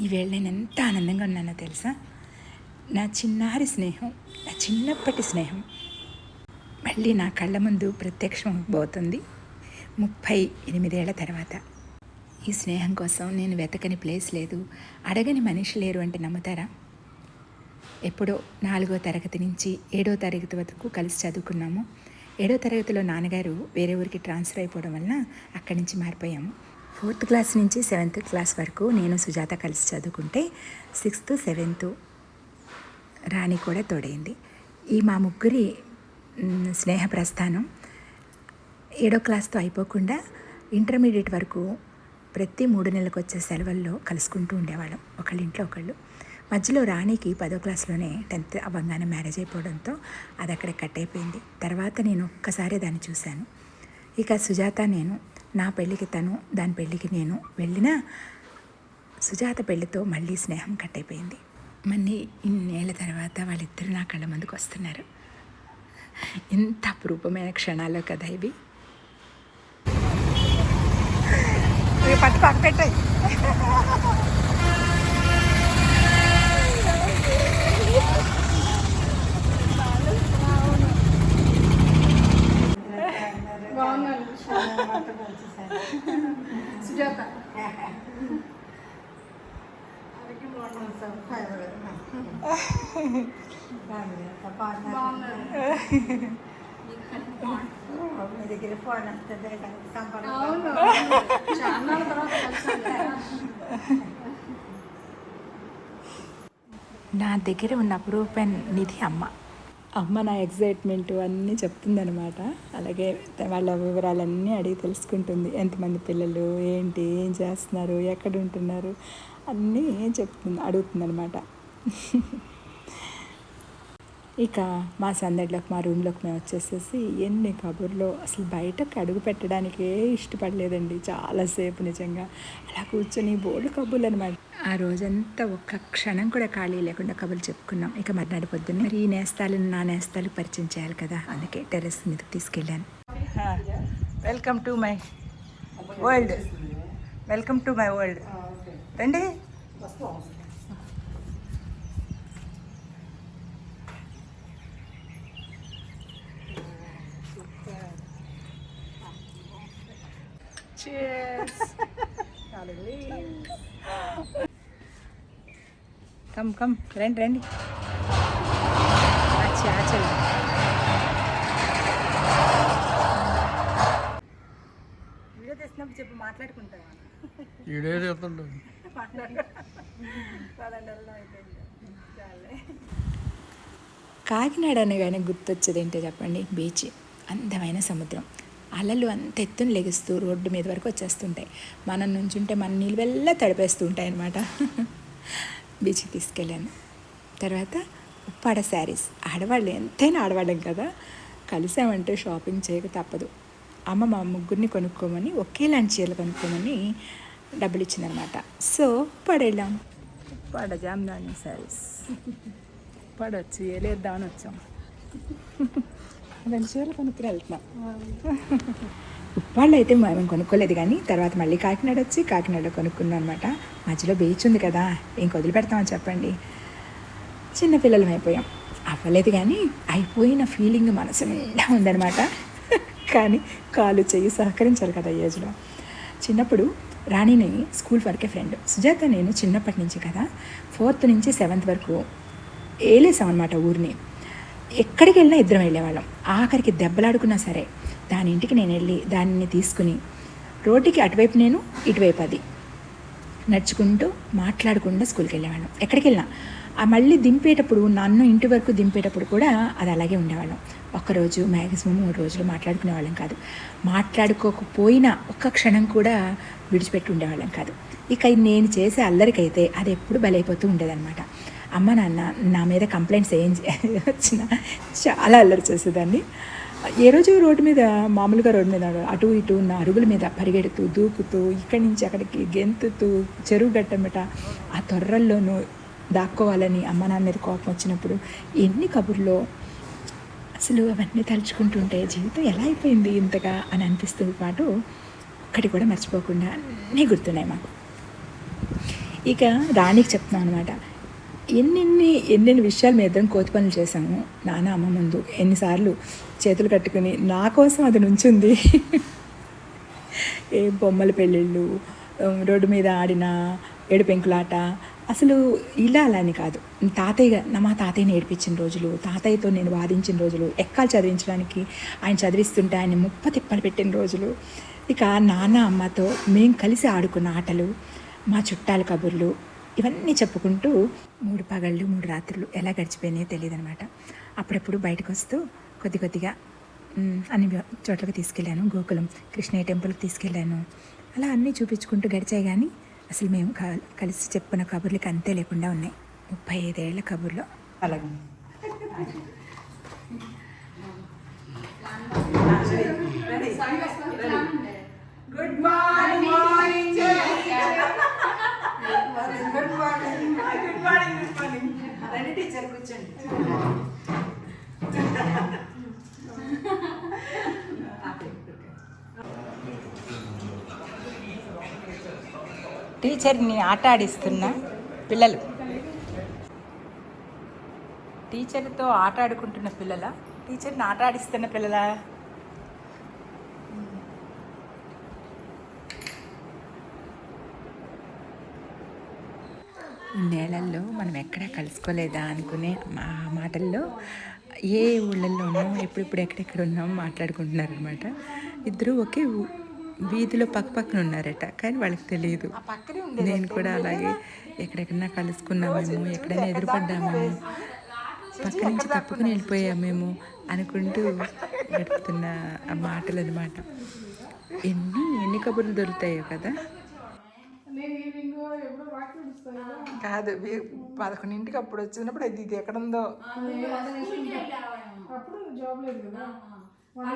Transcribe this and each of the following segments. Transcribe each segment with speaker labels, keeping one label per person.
Speaker 1: ఈవేళ నేను ఎంత ఆనందంగా ఉన్నానో తెలుసా? నా చిన్నారి స్నేహం నా చిన్నప్పటి స్నేహం మళ్ళీ నా కళ్ళ ముందు ప్రత్యక్షం పోతుంది ముప్పై ఎనిమిదేళ్ళ తర్వాత. ఈ స్నేహం కోసం నేను వెతకని ప్లేస్ లేదు అడగని మనిషి లేరు అంటే నమ్ముతారా? ఎప్పుడో నాలుగో తరగతి నుంచి ఏడో తరగతి వరకు కలిసి చదువుకున్నాము. ఏడో తరగతిలో నాన్నగారు వేరే ఊరికి ట్రాన్స్ఫర్ అయిపోవడం వలన అక్కడి నుంచి మారిపోయాము. ఫోర్త్ క్లాస్ నుంచి సెవెంత్ క్లాస్ వరకు నేను సుజాత కలిసి చదువుకుంటే సిక్స్త్ సెవెంత్ రాణి కూడా తోడైంది. ఈ మా ముగ్గురి స్నేహ ప్రస్థానం ఏడో క్లాస్తో అయిపోకుండా ఇంటర్మీడియట్ వరకు ప్రతి మూడు నెలలకు వచ్చే సెలవుల్లో కలుసుకుంటూ ఉండేవాళ్ళం ఒకళ్ళ ఇంట్లో ఒకళ్ళు. మధ్యలో రాణికి పదో క్లాస్లోనే టెన్త్ అవ్వగానే మ్యారేజ్ అయిపోవడంతో అది అక్కడ కట్ అయిపోయింది. తర్వాత నేను ఒక్కసారి దాన్ని చూశాను. ఇక సుజాత నేను నా పెళ్ళికి తను దాని పెళ్ళికి నేను వెళ్ళినా సుజాత పెళ్ళితో మళ్ళీ స్నేహం కట్ అయిపోయింది. మళ్ళీ ఇన్నేళ్ళ తర్వాత వాళ్ళిద్దరూ నా కళ్ళ ముందుకు వస్తున్నారు. ఎంత అపురూపమైన క్షణాలు కదా ఇవి. పట్టు పక్క
Speaker 2: సుజాత
Speaker 3: మీ దగ్గర ఫోన్ వస్తుంది సంపర్కం
Speaker 2: అవును చాలా తర్వాత కలిసాం కదా.
Speaker 1: నా దగ్గర ఉన్న అపురూపం నిధి అమ్మ అమ్మ నా ఎగ్జైట్మెంట్ అన్నీ చెప్తుందనమాట అలాగే వాళ్ళ వివరాలన్నీ అడిగి తెలుసుకుంటుంది. ఎంతమంది పిల్లలు ఏంటి ఏం చేస్తున్నారు ఎక్కడ ఉంటున్నారు అన్నీ చెప్తుంది అడుగుతుందనమాట ఇక మా సందడిలోకి మా రూమ్లోకి మేము వచ్చేసేసి ఎన్ని కబుర్లో అసలు బయటకు అడుగు పెట్టడానికే ఇష్టపడలేదండి చాలాసేపు నిజంగా. అలా కూర్చొని బోర్డు కబుర్లు అనమాట. ఆ రోజంతా ఒక్క క్షణం కూడా ఖాళీ లేకుండా కబుర్లు చెప్పుకున్నాం. ఇక మర్నాడు పొద్దున్న మరి ఈ నేస్తాలను నా నేస్తాలకు పరిచయం చేయాలి కదా. అందుకే టెర్రస్ మీదకి తీసుకెళ్ళాను. Welcome to my world. Welcome to my world. రండి. కమ్ కమ్ రండి రండి ఆచి ఆచలు వీడియో తెచ్చినప్పుడు చెప్పు మాట్లాడుకుంటావా?
Speaker 4: ఈడే చెప్తుంటాడు
Speaker 1: కాకినాడ అనగానే గుర్తొచ్చేది ఏంటో చెప్పండి? బీచ్. అందమైన సముద్రం. అలలు అంత ఎత్తున లెగుస్తూ రోడ్డు మీద వరకు వచ్చేస్తుంటాయి. మనం నుంచుంటే మన నిలువెల్లా తడిపేస్తూ ఉంటాయి అనమాట బీచ్కి తీసుకెళ్ళాను. తర్వాత ఉప్పాడ శారీస్. ఆడవాళ్ళు ఎంతైనా ఆడవాళ్ళం కదా. కలిసామంటే షాపింగ్ చేయక తప్పదు. అమ్మ మా ముగ్గురిని కొనుక్కోమని ఒకేలాంటి చీరలు కొనుక్కోమని డబ్బులు ఇచ్చిందనమాట సో ఉప్పాడ వెళ్ళాం. జామ్దాని శారీస్. పడొచ్చు ఏలేద్దామని వచ్చాం. చీరలు కొనుక్కుని వెళ్తున్నాం. ఉప్పాళ్ళు అయితే మేము కొనుక్కోలేదు కానీ తర్వాత మళ్ళీ కాకినాడ వచ్చి కాకినాడలో కొనుక్కున్నాం అనమాట మధ్యలో బీచ్ ఉంది కదా ఇంక వదిలిపెడతామని చెప్పండి. చిన్నపిల్లలం అయిపోయాం. అవ్వలేదు కానీ అయిపోయిన ఫీలింగ్ మనసు నిండా ఉందన్నమాట. కానీ కాలు చెయ్యి సహకరించాలి కదా ఏజ్లో చిన్నప్పుడు రాణిని స్కూల్ వరకే ఫ్రెండ్. సుజాత నేను చిన్నప్పటి నుంచి కదా ఫోర్త్ నుంచి సెవెంత్ వరకు ఏలేసాం అనమాట ఊరిని. ఎక్కడికి వెళ్ళినా ఇద్దరం వెళ్ళేవాళ్ళం. ఆఖరికి దెబ్బలాడుకున్నా సరే దాని ఇంటికి నేను వెళ్ళి దానిని తీసుకుని రోడ్డుకి అటువైపు నేను ఇటువైపు అది నడుచుకుంటూ మాట్లాడకుండా స్కూల్కి వెళ్ళేవాళ్ళం. ఎక్కడికి వెళ్ళినా. ఆ మళ్ళీ దింపేటప్పుడు నన్ను ఇంటి వరకు దింపేటప్పుడు కూడా అది అలాగే ఉండేవాళ్ళం. ఒక్కరోజు మ్యాక్సిమం మూడు రోజులు మాట్లాడుకునే వాళ్ళం కాదు. మాట్లాడుకోకపోయినా ఒక్క క్షణం కూడా విడిచిపెట్టి ఉండేవాళ్ళం కాదు. ఇక నేను చేసే అల్లరికైతే అది ఎప్పుడు బలైపోతూ ఉండేదన్నమాట. అమ్మ నాన్న నా మీద కంప్లైంట్స్ ఏం చే- చాలా అల్లరి చేసేదాన్ని. ఏ రోజు రోడ్డు మీద మామూలుగా రోడ్డు మీద అటు ఇటు ఉన్న అరుగుల మీద పరిగెడుతూ దూకుతూ ఇక్కడి నుంచి అక్కడికి గెంతుతూ చెరువు గట్టమిట ఆ తొర్రల్లోనూ దాక్కోవాలని అమ్మ నాన్న మీద కోపం వచ్చినప్పుడు ఎన్ని కబుర్లో అసలు అవన్నీ తలుచుకుంటుంటే జీవితం ఎలా అయిపోయింది ఇంతగా? అని అనిపిస్తున్న పాటు ఒక్కటి కూడా మర్చిపోకుండా అన్నీ గుర్తున్నాయి మాకు. ఇక రాణికి చెప్తున్నాను అనమాట ఎన్నెన్ని ఎన్నెన్ని విషయాలు మేము ఇద్దరం కోతి పనులు చేశాము. నాన్న అమ్మ ముందు ఎన్నిసార్లు చేతులు కట్టుకుని నా కోసం అది నుంచింది. ఏ బొమ్మల పెళ్ళిళ్ళు రోడ్డు మీద ఆడిన ఏడు పెంకులాట అసలు ఇలా అలా అని కాదు. తాతయ్య నా మా తాతయ్యని ఏడిపించిన రోజులు తాతయ్యతో నేను వాదించిన రోజులు ఎక్కాలు చదివించడానికి ఆయన చదివిస్తుంటే ఆయన ముప్ప తిప్పలు పెట్టిన రోజులు. ఇక నాన్న అమ్మతో మేము కలిసి ఆడుకున్న ఆటలు మా చుట్టాల కబుర్లు ఇవన్నీ చెప్పుకుంటూ మూడు పగళ్ళు మూడు రాత్రులు ఎలా గడిచిపోయినాయో తెలియదు అనమాట అప్పుడప్పుడు బయటకు వస్తూ కొద్ది కొద్దిగా అన్ని చోట్లకి తీసుకెళ్ళాను. గోకులం కృష్ణయ్య టెంపుల్కి తీసుకెళ్ళాను. అలా అన్నీ చూపించుకుంటూ గడిచాయి కానీ అసలు మేము క- కలిసి చెప్పుకున్న కబుర్లకి అంతే లేకుండా ఉన్నాయి. ముప్పై ఐదేళ్ళ కబుర్లో. అలాగే. Good morning good morning good morning good morning రండి టీచర్ కూర్చోండి. టీచర్ని ఆట ఆడిస్తున్న పిల్లలు. టీచర్తో ఆట ఆడుకుంటున్న పిల్లల? టీచర్ని ఆట ఆడిస్తున్న పిల్లలా? నేలల్లో మనం ఎక్కడా కలుసుకోలేదా అనుకునే మా మాటల్లో ఏ ఊళ్ళల్లోనూ ఎప్పుడెప్పుడు ఎక్కడెక్కడ ఉన్నాం మాట్లాడుకుంటున్నారు అనమాట ఇద్దరు ఒకే వీధిలో పక్క పక్కన ఉన్నారట కానీ వాళ్ళకి తెలియదు నేను కూడా అలాగే ఎక్కడెక్కడన్నా కలుసుకున్నామేమో ఎక్కడైనా ఎదురుపడ్డామేమో పక్క నుంచి తప్పుకుని వెళ్ళిపోయామేమో అనుకుంటూ గడుపుతున్న మాటలు అనమాట ఎన్ని ఎన్ని కబుర్లు దొరుకుతాయో కదా. కాదు పదకొండింటికి అప్పుడు వచ్చినప్పుడు ఇది ఇది ఎక్కడ ఉందో
Speaker 2: అప్పుడు జాబ్ లేదు కదా. వంట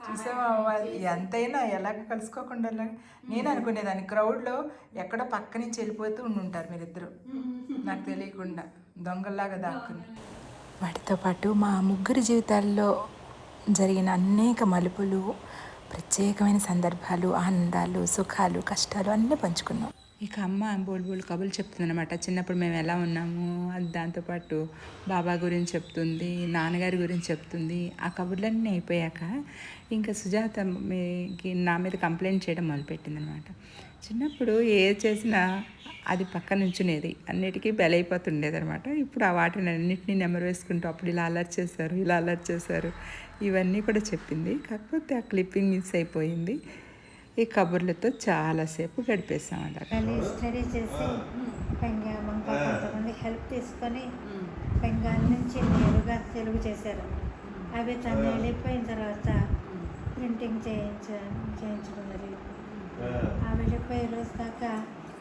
Speaker 1: చూసావా అది ఎంతైనా ఎలాగ కలుసుకోకుండా ఎలాగ- నేను అనుకునేదాన్ని క్రౌడ్లో ఎక్కడో పక్క నుంచి వెళ్ళిపోతూ ఉండుంటారు మీరిద్దరు. నాకు తెలియకుండా. దొంగల్లాగా దాక్కుని. వాటితో పాటు మా ముగ్గురి జీవితాల్లో జరిగిన అనేక మలుపులు ప్రత్యేకమైన సందర్భాలు ఆనందాలు సుఖాలు కష్టాలు అన్నీ పంచుకున్నాం. ఇక అమ్మ బోల్డ్ బోల్ కబులు చెప్తుందన్నమాట. చిన్నప్పుడు మేము ఎలా ఉన్నాము? అది దాంతోపాటు బాబా గురించి చెప్తుంది నాన్నగారి గురించి చెప్తుంది. ఆ కబుర్లన్నీ అయిపోయాక ఇంకా సుజాత మీకి నా మీద కంప్లైంట్ చేయడం మొదలుపెట్టిందనమాట చిన్నప్పుడు ఏ చేసినా అది పక్క నుంచునేది. అన్నిటికీ బలైపోతుండేది అనమాట ఇప్పుడు ఆ వాటిని అన్నింటినీ నెమరు వేసుకుంటూ అప్పుడు ఇలా అలర్ట్ చేశారు ఇలా అలర్ట్ చేశారు. ఇవన్నీ కూడా చెప్పింది. కాకపోతే ఆ క్లిప్పింగ్ మిస్ అయిపోయింది. ఈ కబుర్లతో చాలాసేపు గడిపేసాం అలాగా
Speaker 3: మళ్ళీ స్టడీ చేసి బెంగాల్ కొంతమంది హెల్ప్ తీసుకొని బెంగాల్ నుంచి నేరుగా తెలుగు చేశారు. అవి తను వెళ్ళిపోయిన తర్వాత ప్రింటింగ్ చేయించ చేయించడం జరిగింది. ఆ వెళ్ళిపోయే రోజు దాకా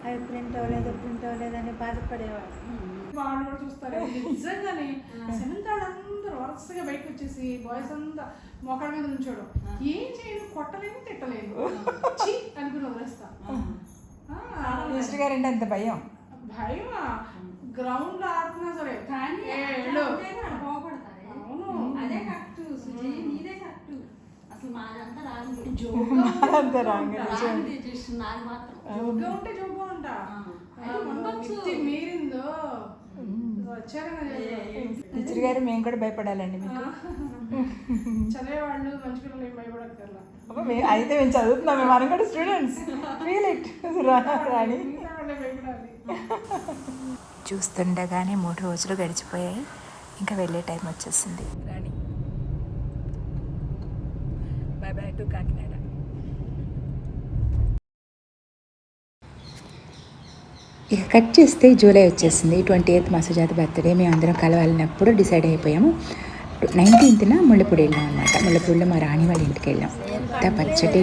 Speaker 3: అవి ప్రింట్ అవ్వలేదు ప్రింట్ అవ్వలేదు అని బాధపడేవాడు
Speaker 2: వాళ్ళు కూడా చూస్తారు. నిజంగానే సెవెంత్ అందరూ వరుసగా బయటకు వచ్చేసి బాయ్స్ అంతా మోకాళ్ళ మీద ఉంచాడు ఏం చేయను? కొట్టలేను తిట్టలేను ఛీ అనుకుని వదిలేస్తా.
Speaker 1: గారు అంటే అంత భయం?
Speaker 2: భయమా? గ్రౌండ్లో ఆడుతున్నా సరే. ఏళ్ళు. అవును.
Speaker 5: అదే కరెక్ట్. సుజీ నీదే కరెక్ట్. అసలు మాదంతా రాంగ్
Speaker 1: అంత రాంగ్
Speaker 5: నాది మాత్రం.
Speaker 2: జోగ్గా ఉంటే జోగ్గా ఉంటా. మీరిందో.
Speaker 1: మినిస్టర్ గారు మేము కూడా భయపడాలండి మీకు.
Speaker 2: చదివేవాళ్ళు మంచి పిల్లలు ఏం భయపడక్కర్లా
Speaker 1: అబ్బా, మే- అయితే మేము చదువుతున్నాం మేము మనం కూడా స్టూడెంట్స్. ఫీల్ ఇట్ రాణి. చూస్తుండగానే మూడు రోజులు గడిచిపోయాయి. ఇంకా వెళ్ళే టైం వచ్చేసింది. Rani. Bye bye to Kakinada. ఇక కట్ చేస్తే జూలై వచ్చేసింది. ట్వంటీ ఎయిత్ మా బర్త్డే. మేము అందరం కలవాలన్నప్పుడు డిసైడ్ అయిపోయాము. నైన్టీన్త్న ముళ్ళపూడి వెళ్ళాం అనమాట ముళ్ళపూడిలో మా రాణి వాళ్ళ ఇంటికి వెళ్ళాం. ఎంత పచ్చటి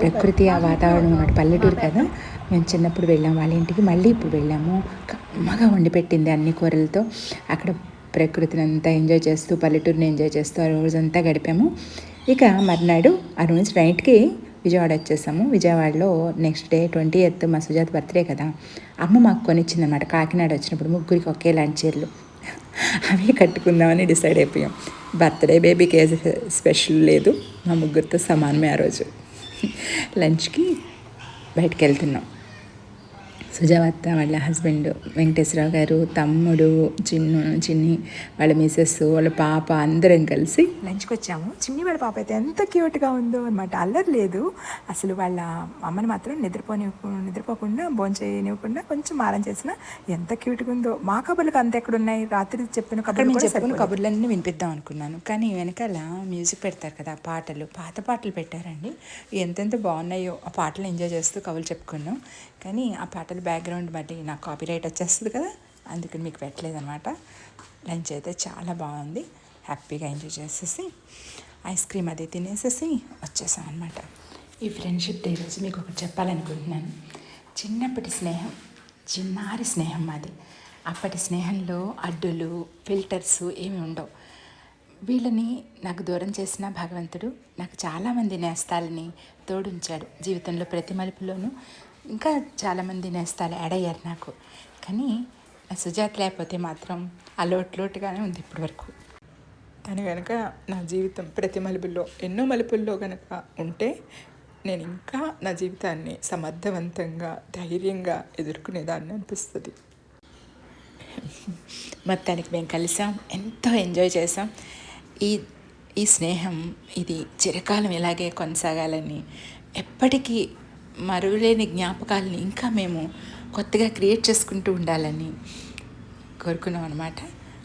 Speaker 1: ప్రకృతి ఆ వాతావరణం అన్నమాట. పల్లెటూరు కదా. మేము చిన్నప్పుడు వెళ్ళాం వాళ్ళ ఇంటికి. మళ్ళీ ఇప్పుడు వెళ్ళాము. కమ్మగా వండి పెట్టింది అన్ని కూరలతో. అక్కడ ప్రకృతిని అంతా ఎంజాయ్ చేస్తూ పల్లెటూరుని ఎంజాయ్ చేస్తూ ఆ రోజంతా గడిపాము. ఇక మర్నాడు ఆ రోజు నైట్కి విజయవాడ వచ్చేసాము. విజయవాడలో నెక్స్ట్ డే ట్వంటీ ఎయిత్ మా సుజాత బర్త్డే కదా. అమ్మ మాకు కొనిచ్చిందన్నమాట. కాకినాడ వచ్చినప్పుడు ముగ్గురికి ఒకేలాంటి చీరలు. అవి కట్టుకుందామని డిసైడ్ అయిపోయాం. బర్త్డే బేబీకి ఏ స్పెషల్ లేదు. మా ముగ్గురితో సమానమే ఆ రోజు. లంచ్కి బయటికి వెళ్తున్నాం. సుజావత్త వాళ్ళ హస్బెండ్ వెంకటేశ్వరరావు గారు తమ్ముడు చిన్ను చిన్ని వాళ్ళ మిసెస్ వాళ్ళ పాప అందరం కలిసి లంచ్కి వచ్చాము. చిన్ని వాళ్ళ పాప అయితే ఎంత క్యూట్గా ఉందో అనమాట అల్లరి లేదు. అసలు వాళ్ళ అమ్మని మాత్రం నిద్రపోని నిద్రపోకుండా భోంచేయనివ్వకుండా కొంచెం మారం చేసిన ఎంత క్యూట్గా ఉందో. మా కబుర్లకు అంత ఎక్కడ ఉన్నాయి రాత్రి చెప్పిన కబుర్లు చెప్పిన కబుర్లన్నీ వినిపిద్దాం అనుకున్నాను. కానీ వెనకాల మ్యూజిక్ పెడతారు కదా పాటలు. పాత పాటలు పెట్టారండి. ఎంతెంత బాగున్నాయో ఆ పాటలు ఎంజాయ్ చేస్తూ కబుర్లు చెప్పుకున్నాం. కానీ ఆ పాటల బ్యాక్గ్రౌండ్ బట్టి నాకు కాపీ రైట్ వచ్చేస్తుంది కదా అందుకని మీకు పెట్టలేదన్నమాట. లంచ్ అయితే చాలా బాగుంది. హ్యాపీగా ఎంజాయ్ చేసేసి ఐస్ క్రీమ్ అది తినేసేసి వచ్చేసాం అనమాట ఈ ఫ్రెండ్షిప్ డే రోజు మీకు ఒకటి చెప్పాలనుకుంటున్నాను. చిన్నప్పటి స్నేహం చిన్నారి స్నేహం మాది. అప్పటి స్నేహంలో అడ్డులు ఫిల్టర్స్ ఏమి ఉండవు. వీళ్ళని నాకు దూరం చేసిన భగవంతుడు నాకు చాలామంది నేస్తాలని తోడుంచాడు. జీవితంలో ప్రతి మలుపులోనూ ఇంకా చాలామంది నేస్తాలు యాడ్ అయ్యారు నాకు. కానీ నా సుజాత లేకపోతే మాత్రం ఆ లోటుగానే ఉంది ఇప్పటి వరకు. తను కనుక నా జీవితం ప్రతి మలుపుల్లో ఎన్నో మలుపుల్లో కనుక ఉంటే నేను ఇంకా నా జీవితాన్ని సమర్థవంతంగా ధైర్యంగా ఎదుర్కొనేదాన్ని అనిపిస్తుంది. మొత్తానికి మేము కలిసాం. ఎంతో ఎంజాయ్ చేసాం. ఈ ఈ స్నేహం ఇది చిరకాలం ఇలాగే కొనసాగాలని ఎప్పటికీ మరువలేని జ్ఞాపకాలని ఇంకా మేము కొత్తగా క్రియేట్ చేసుకుంటూ ఉండాలని కోరుకున్నాం అనమాట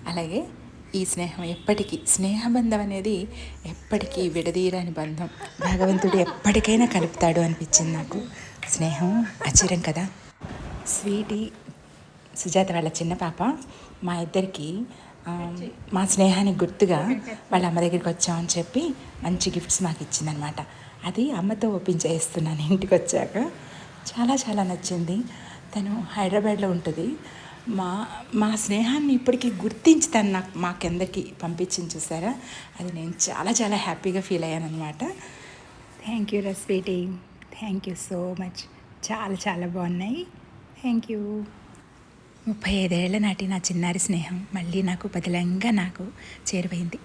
Speaker 1: అలాగే ఈ స్నేహం ఎప్పటికీ స్నేహబంధం అనేది ఎప్పటికీ విడదీయరాని బంధం. భగవంతుడు ఎప్పటికైనా కలుపుతాడు అనిపించింది నాకు. స్నేహం అచిరం కదా. స్వీటీ సుజాత వాళ్ళ చిన్న పాప మా ఇద్దరికి మా స్నేహానికి గుర్తుగా వాళ్ళ అమ్మ దగ్గరికి వచ్చామని చెప్పి మంచి గిఫ్ట్స్ మాకు ఇచ్చిందనమాట అది అమ్మతో ఒప్పించేస్తున్నాను ఇంటికి వచ్చాక చాలా చాలా నచ్చింది. తను హైదరాబాద్లో ఉంటుంది. మా మా స్నేహాన్ని ఇప్పటికీ గుర్తించి తను నాకు మా కిందకి పంపించింది చూసారా? అది నేను చాలా చాలా హ్యాపీగా ఫీల్ అయ్యాను అనమాట థ్యాంక్ యూ రస్వీటీ థ్యాంక్ యూ సో మచ్. చాలా చాలా బాగున్నాయి. Thank you. ముప్పై ఐదేళ్ళ నాటి నా చిన్నారి స్నేహం మళ్ళీ నాకు బదిలంగా నాకు చేరువైంది.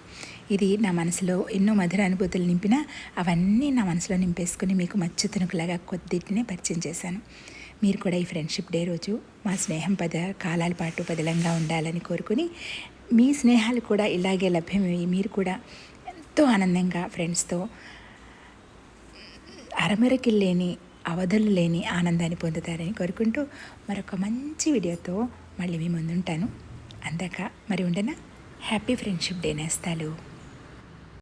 Speaker 1: ఇది నా మనసులో ఎన్నో మధుర అనుభూతులు నింపిన అవన్నీ నా మనసులో నింపేసుకుని మీకు మచ్చు తునుకులాగా కొద్దిటినే పరిచయం చేశాను. మీరు కూడా ఈ ఫ్రెండ్షిప్ డే రోజు మా స్నేహం పద కాలాల పాటు పదిలంగా ఉండాలని కోరుకుని మీ స్నేహాలు కూడా ఇలాగే లభ్యమయ్యి మీరు కూడా ఎంతో ఆనందంగా ఫ్రెండ్స్తో అరమరకిల్లేని అవధులు లేని ఆనందాన్ని పొందుతారని కోరుకుంటూ మరొక మంచి వీడియోతో మళ్ళీ మీ ముందుంటాను. అందాక మరి ఉండనా? Happy friendship day నేస్తాలు.